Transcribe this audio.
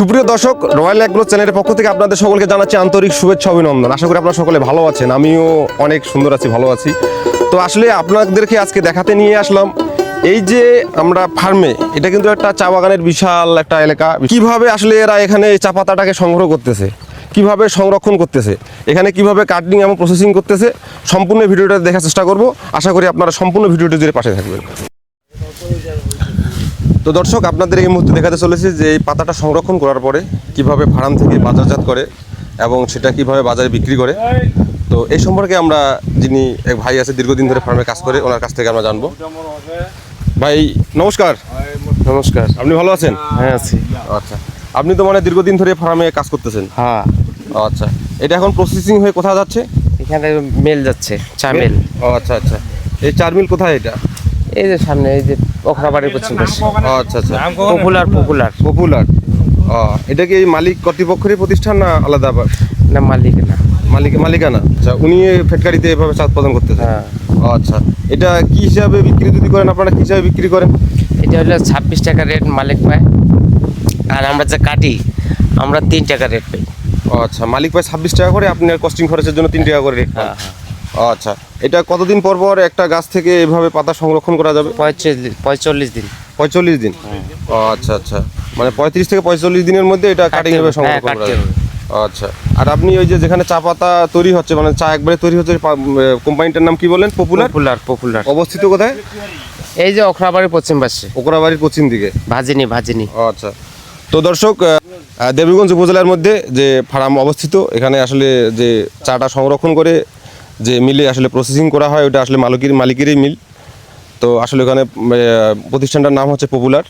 সুপ্রিয় দর্শক royal agro চ্যানেলের পক্ষ থেকে আপনাদের সকলকে জানাচ্ছি আন্তরিক শুভেচ্ছা অভিনন্দন। আশা করি আপনারা সকলে ভালো আছেন, আমিও অনেক সুন্দর আছি, ভালো আছি। তো আসলে আপনাদেরকে আজকে দেখাতে নিয়ে আসলাম, এই যে আমরা ফার্মে, এটা কিন্তু একটা চা বাগানের বিশাল একটা এলাকা। কীভাবে আসলে এরা এখানে চা পাতাটাকে সংগ্রহ করতেছে, কীভাবে সংরক্ষণ করতেছে, এখানে কীভাবে কাটিং এবং প্রসেসিং করতেছে, সম্পূর্ণ ভিডিওটা দেখার চেষ্টা করব। আশা করি আপনারা সম্পূর্ণ ভিডিওটি জুড়ে পাশে থাকবেন। তো দর্শক আপনাদের এই মুহূর্তে দেখাতে চলেছে যে এই পাতাটা সংরক্ষণ করার পরে কীভাবে ফার্ম থেকে বাজারজাত করে এবং সেটা কীভাবে বাজারে বিক্রি করে। তো এই সম্পর্কে আমরা যিনি এক ভাই আছে দীর্ঘদিন ধরে ফার্মে কাজ করে ওনার কাছ থেকে আমরা জানব। ভাই নমস্কার। নমস্কার। আপনি ভালো আছেন? হ্যাঁ আছি। আচ্ছা। আপনি তো মানে দীর্ঘদিন ধরে ফার্মে কাজ করতেছেন? হ্যাঁ। আচ্ছা। এটা এখন প্রসেসিং হয়ে কোথায় যাচ্ছে? এখানে মেল যাচ্ছে চা মেল। ও আচ্ছা আচ্ছা। এই চার মিল কোথায় এটা? এই যে সামনে এই যে ওখরাবাড়ির পশ্চিম পাশে। আচ্ছা আচ্ছা। Popular popular. পপুলার। ও এটা কি এই মালিক কর্তৃপক্ষেরই প্রতিষ্ঠান না আলাদা না মালিক না। মালিক মালিকানা। আচ্ছা উনি ফেটকারিতে এভাবে চা উৎপাদন করতেছে হ্যাঁ। আচ্ছা। এটা কি হিসাবে বিক্রি যদি করেন আপনারা কি হিসাবে বিক্রি করেন? এটা হলো ছাব্বিশ টাকা রেট মালিক পায়। আর আমরা যে কাটি আমরা তিন টাকা রেট পাই। আচ্ছা। মালিক পায় ছাব্বিশ টাকা করে আপনার কস্টিং খরচের জন্য তিন টাকা করে রেট হ্যাঁ হ্যাঁ। আচ্ছা এটা কতদিন পর পর একটা গাছ থেকে এভাবে পাতা সংরক্ষণ করা যাবে? পঁয়তাল্লিশ পঁয়তাল্লিশ দিন। পঁয়তাল্লিশ দিন? আচ্ছা আচ্ছা। মানে পঁয়ত্রিশ থেকে পঁয়তাল্লিশ দিনের মধ্যে এটা কাটিং হবে, হ্যাঁ, সংরক্ষণ করা যাবে। আচ্ছা। আর আপনি ওই যে যেখানে চা পাতা তৈরি হচ্ছে মানে চা একবারে তৈরি হচ্ছে কোম্পানিটার নাম কি বলেন? পপুলার পপুলার পপুলার অবস্থিত কোথায়? এই যে ওখরাবাড়ির পশ্চিম পাশে। ওকরা বাড়ির পশ্চিম দিকে। ভাজিনি ভাজিনি। আচ্ছা। তো দর্শক দেবীগঞ্জ উপজেলার মধ্যে যে ফার্ম অবস্থিত এখানে আসলে যে চাটা সংরক্ষণ করে যে মিলে আসলে প্রসেসিং করা হয়, ওটা আসলে মালিকের মালিকেরই মিল। তো আসলে ওখানে প্রতিষ্ঠানটার নাম হচ্ছে পপুলার